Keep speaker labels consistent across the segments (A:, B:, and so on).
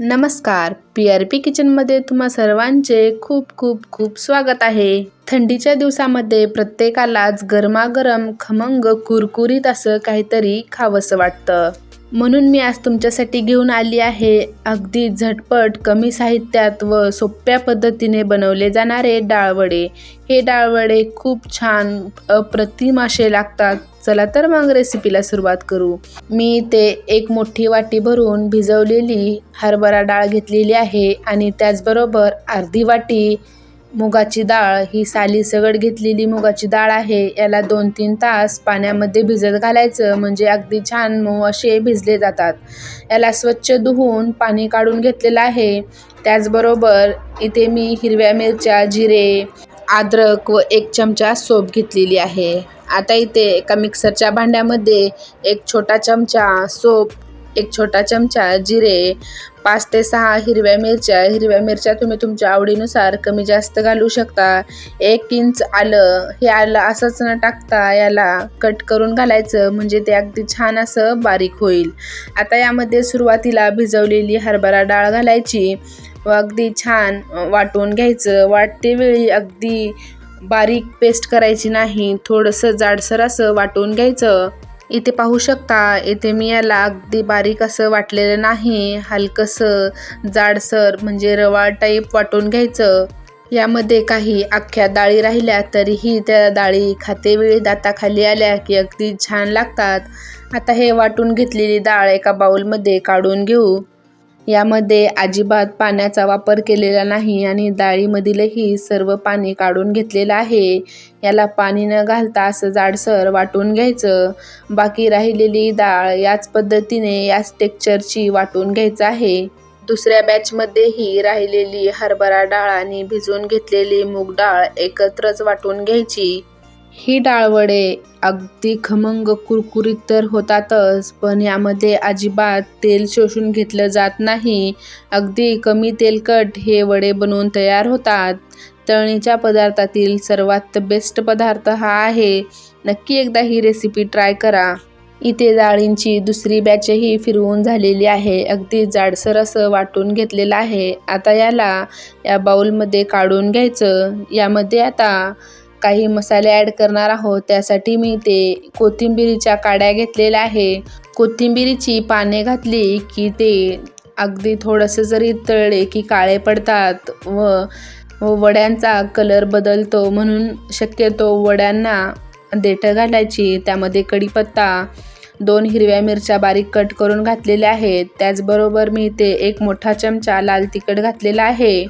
A: नमस्कार. P R P किचनमध्ये तुम्हा सर्वांचे खूप खूप खूप स्वागत आहे. थंडीच्या दिवसामध्ये प्रत्येकालाच गरमागरम खमंग कुरकुरीत असं काहीतरी खावंसं वाटतं. म्हणून मी आज तुमच्यासाठी घेऊन आली आहे. अगदी झटपट कमी साहित्यात व सोप्या पद्धतीने बनवले जाणारे डाळवडे. हे डाळवडे खूप छान अप्रतिम असे लागतात. चला तर मग रेसिपीला सुरुवात करू. मी ते एक मोठी वाटी भरून भिजवलेली हरभरा डाळ घेतलेली आहे आणि त्याचबरोबर अर्धी वाटी मुगाची डाळ. ही साली सगड घेतलेली मुगाची डाळ आहे. याला दोन तीन तास पाण्यामध्ये भिजत घालायचं. म्हणजे अगदी छान मऊ असे भिजले जातात. याला स्वच्छ धुवून पाणी काढून घेतलेलं आहे. त्याचबरोबर इथे मी हिरव्या मिरच्या जिरे अद्रक व एक चमचा सोप घेतलेली आहे. आता इथे एका मिक्सरच्या भांड्यामध्ये एक छोटा चमचा सोप एक छोटा चमचा जिरे पाच ते सहा हिरव्या मिरच्या. हिरव्या मिरच्या तुम्ही तुमच्या आवडीनुसार कमी जास्त घालू शकता. एक इंच आलं हे आलं असंच न टाकता याला कट करून घालायचं म्हणजे ते अगदी छान असं बारीक होईल. आता यामध्ये सुरुवातीला भिजवलेली हरभरा डाळ घालायची. अगदी छान वाटून घ्यायचं. वाटते वेळी अगदी बारीक पेस्ट करायची नाही थोडंसं जाडसर असं वाटून घ्यायचं. इथे पाहू शकता इथे मी याला अगदी बारीक असं वाटलेलं नाही हलकंसं जाडसर म्हणजे रवा टाईप वाटून घ्यायचं. यामध्ये काही अख्ख्या डाळी राहिल्या तरीही त्या डाळी खातेवेळी दाताखाली आल्या की अगदी छान लागतात. आता हे वाटून घेतलेली डाळ एका बाउलमध्ये काढून घेऊ. यामध्ये अजिबात पाण्याचा वापर केलेला नाही आणि डाळीमधीलही सर्व पाणी काढून घेतलेलं आहे. याला पाणी न घालता असं जाडसर वाटून घ्यायचं. बाकी राहिलेली डाळ याच पद्धतीने याच टेक्चरची वाटून घ्यायचं आहे. दुसऱ्या बॅचमध्येही राहिलेली हरभरा डाळ आणि भिजवून घेतलेली मूग डाळ एकत्रच वाटून घ्यायची. ही डाळवडे अगदी खमंग कुरकुरीत तर होतातच पण यामध्ये अजिबात तेल शोषून घेतलं जात नाही. अगदी कमी तेलकट हे वडे बनवून तयार होतात. तळणीच्या पदार्थातील सर्वात बेस्ट पदार्थ हा आहे. नक्की एकदा ही रेसिपी ट्राय करा. इथे डाळींची दुसरी बॅचही फिरवून झालेली आहे. अगदी जाडसर असं वाटून घेतलेलं आहे. आता याला या बाऊलमध्ये काढून घ्यायचं. यामध्ये आता काही मसाले ॲड करणार आहोत. त्यासाठी मी ते कोथिंबिरीच्या काड्या घेतलेल्या आहे. कोथिंबिरीची पाने घातली की ते अगदी थोडंसं जरी तळले की काळे पडतात व वड्यांचा कलर बदलतो म्हणून शक्यतो वड्यांना देठं घालायची त्यामध्ये कढीपत्ता दोन हिरव्या मिरच्या बारीक कट करून घातलेल्या आहेत. त्याचबरोबर मी ते एक मोठा चमचा लाल तिखट घातलेला आहे.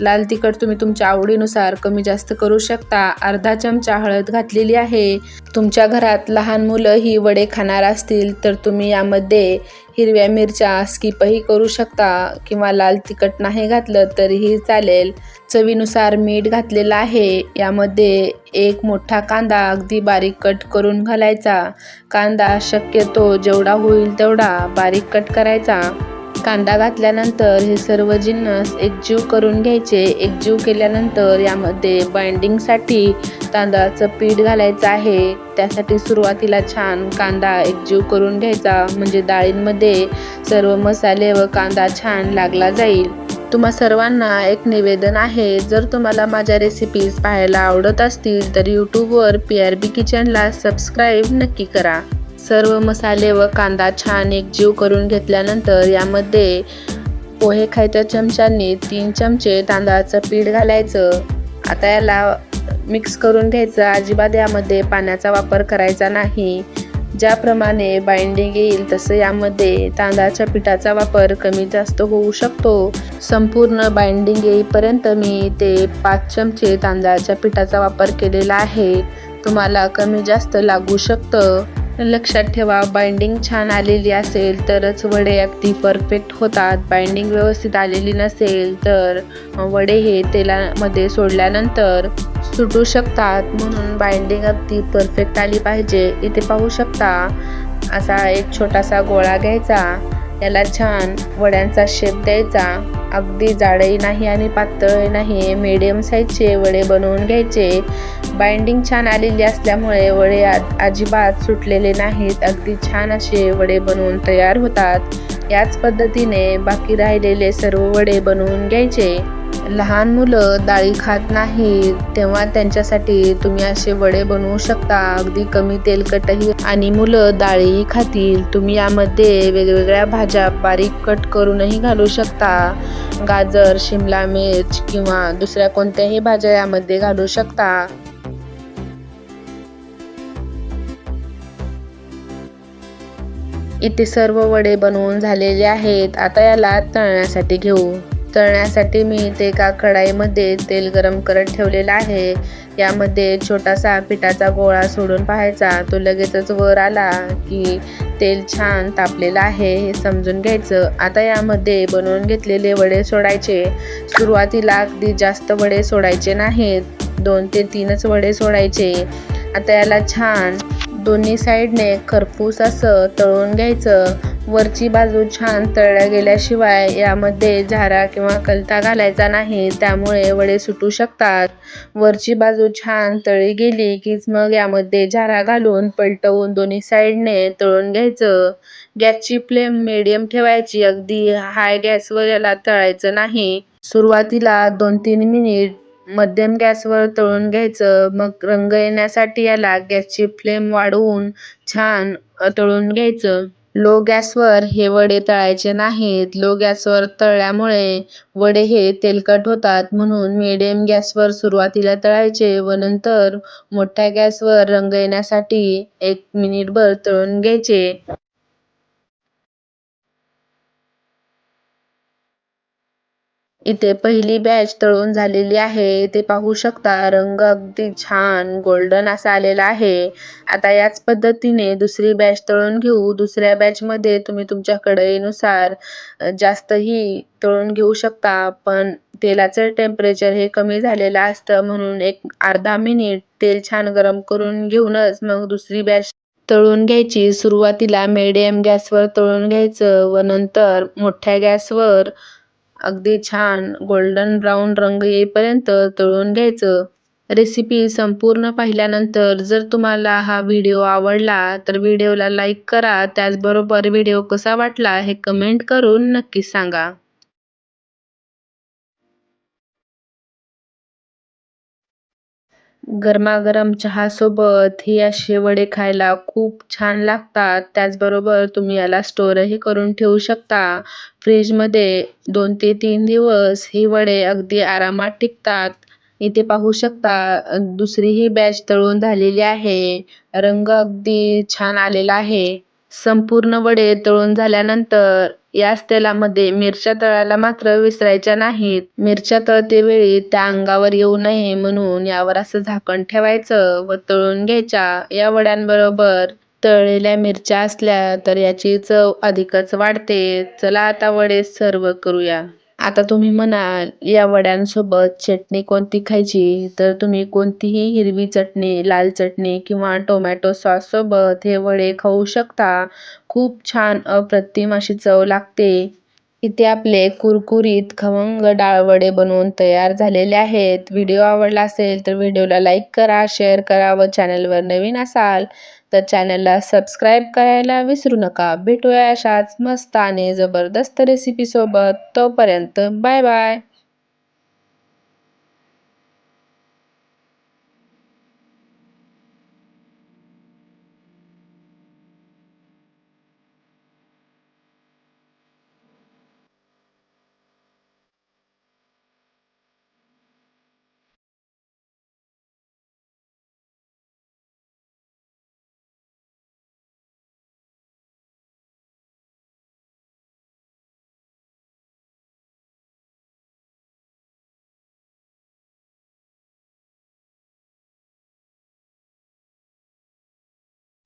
A: लाल तिखट तुम्ही तुमच्या आवडीनुसार कमी जास्त करू शकता. अर्धा चमचा हळद घातलेली आहे. तुमच्या घरात लहान मुलं ही वडे खाणार असतील तर तुम्ही यामध्ये हिरव्या मिरच्या स्किपही करू शकता किंवा लाल तिखट नाही घातलं तरीही चालेल. चवीनुसार मीठ घातलेलं आहे. यामध्ये एक मोठा कांदा अगदी बारीक कट करून घालायचा. कांदा शक्यतो जेवढा होईल तेवढा बारीक कट करायचा. कांदा घातल्यानंतर हे सर्व जिन्नस एकजीव करून घ्यायचे. एकजीव केल्यानंतर यामध्ये बाइंडिंगसाठी तांदळाचं पीठ घालायचं आहे. त्यासाठी सुरुवातीला छान कांदा एकजीव करून घ्यायचा. म्हणजे डाळींमध्ये सर्व मसाले व कांदा छान लागला जाईल. तुम्हा सर्वांना एक निवेदन आहे. जर तुम्हाला माझ्या रेसिपीज पाहायला आवडत असतील तर यूट्यूबवर पी आर बी किचनला सबस्क्राईब नक्की करा. सर्व मसाले व कांदा छान एकजीव करून घेतल्यानंतर यामध्ये पोहे खायच्या चमच्यांनी तीन चमचे तांदळाचं पीठ घालायचं. आता याला मिक्स करून घ्यायचं. अजिबात यामध्ये पाण्याचा वापर करायचा नाही. ज्याप्रमाणे बाइंडिंग येईल तसं यामध्ये तांदळाच्या पिठाचा वापर कमी जास्त होऊ शकतो. संपूर्ण बाइंडिंग येईपर्यंत मी ते पाच चमचे तांदळाच्या पिठाचा वापर केलेला आहे. तुम्हाला कमी जास्त लागू शकतं. लक्षात ठेवा बाइंडिंग छान आलेली असेल तरच वडे अगदी परफेक्ट होतात. बाइंडिंग व्यवस्थित आलेली नसेल तर वडे हे तेलामध्ये सोडल्यानंतर सुटू शकतात. म्हणून बाइंडिंग अगदी परफेक्ट आली पाहिजे. इथे पाहू शकता असा एक छोटासा गोळा घ्यायचा. याला छान वड्यांचा शेप द्यायचा. अगदी जाडही नाही आणि पातळही नाही. मीडियम साईजचे वडे बनवून घ्यायचे. बाइंडिंग छान आलेली असल्यामुळे वडे अजिबात सुटलेले नाहीत. अगदी छान असे वडे बनवून तयार होतात. याच पद्धतीने बाकी राहिलेले सर्व वडे बनवून घ्यायचे. लहान मुलं डाळी खात नाहीत तेव्हा त्यांच्यासाठी तुम्ही असे वडे बनवू शकता. अगदी कमी तेलकटही. आणि मुलं डाळीही खातील. तुम्ही यामध्ये वेगवेगळ्या भाज्या बारीक कट करूनही घालू शकता. गाजर शिमला मिर्च किंवा दुसऱ्या कोणत्याही भाज्या यामध्ये घालू शकता. इथे सर्व वडे बनवून झालेले आहेत. आता याला तळण्यासाठी घेऊ. तळण्यासाठी मी ते एका कढाईमध्ये तेल गरम करत ठेवलेलं आहे. यामध्ये छोटासा पिठाचा गोळा सोडून पाहायचा. तो लगेचच वर आला की तेल छान तापलेलं आहे हे समजून घ्यायचं. आता यामध्ये बनवून घेतलेले वडे सोडायचे. सुरुवातीला अगदी जास्त वडे सोडायचे नाहीत. दोन ते तीनच वडे सोडायचे. आता याला छान दोन्ही साईडने खरपूस असं तळून घ्यायचं. वरची बाजू छान तळल्या गेल्याशिवाय यामध्ये झारा किंवा कलता घालायचा नाही त्यामुळे वडे सुटू शकतात. वरची बाजू छान तळी गेली कीच मग यामध्ये झारा घालून पलटवून दोन्ही साईडने तळून घ्यायचं. गॅसची फ्लेम मिडियम ठेवायची अगदी हाय गॅसवर याला तळायचं नाही. सुरुवातीला दोन तीन मिनिट मध्यम गॅसवर तळून घ्यायचं मग रंग येण्यासाठी याला गॅसची फ्लेम वाढवून छान तळून घ्यायचं. लो गॅसवर हे वडे तळायचे नाहीत. लो गॅसवर तळल्यामुळे वडे हे तेलकट होतात. म्हणून मिडियम गॅसवर सुरुवातीला तळायचे व नंतर मोठ्या गॅसवर रंग येण्यासाठी एक मिनिटभर तळून घ्यायचे. इथे पहिली बॅच तळून झालेली आहे. इथे पाहू शकता रंग अगदी छान गोल्डन असा आलेला आहे. आता याच पद्धतीने दुसरी बॅच तळून घेऊ. दुसऱ्या बॅच मध्ये तुम्ही तुमच्या कढईनुसार जास्तही तळून घेऊ शकता. पण तेलाचं टेम्परेचर हे कमी झालेलं असतं. म्हणून एक अर्धा मिनिट तेल छान गरम करून घेऊनच मग दुसरी बॅच तळून घ्यायची. सुरुवातीला मिडियम गॅसवर तळून घ्यायचं व नंतर मोठ्या गॅसवर अगदी छान. गोल्डन ब्राऊन रंग येईपर्यंत तळून घ्यायचं. रेसिपी संपूर्ण पाहिल्यानंतर जर तुम्हाला हा व्हिडिओ आवडला तर व्हिडिओला लाईक करा. त्याचबरोबर व्हिडिओ कसा वाटला हे कमेंट करून नक्की सांगा. गरमागरम चहासोबत ही असे वडे खायला खूप छान लागतात. त्याचबरोबर तुम्ही याला स्टोरही करून ठेवू शकता. फ्रीजमध्ये दोन ते तीन दिवस ही वडे अगदी आरामात टिकतात. इथे पाहू शकता दुसरी ही बॅच तळून झालेली आहे. रंग अगदी छान आलेला आहे. संपूर्ण वडे तळून झाल्यानंतर याच तेलामध्ये मिरच्या तळायला मात्र विसरायच्या नाहीत. मिरच्या तळतेवेळी त्या अंगावर येऊ नये म्हणून यावर असं झाकण ठेवायचं व तळून घ्यायच्या. या वड्यांबरोबर तळलेल्या मिरच्या असल्या तर याची चव अधिकच वाढते. चला आता वडे सर्व करूया. आता तुम्ही म्हणाल या वड्यांसोबत चटणी कोणती खायची? तर तुम्ही कोणतीही हिरवी चटणी लाल चटणी किंवा टोमॅटो सॉससोबत हे वडे खाऊ शकता. खूप छान अप्रतिम अशी चव लागते. इथे आपले कुरकुरीत खमंग डाळवडे बनवून तयार झालेले आहेत. व्हिडिओ आवडला असेल तर व्हिडिओला लाईक करा शेअर करा व चॅनलवर नवीन असाल तर चॅनलला सबस्क्राईब करायला विसरू नका. भेटूया अशाच मस्त आणि जबरदस्त रेसिपीसोबत तोपर्यंत बाय बाय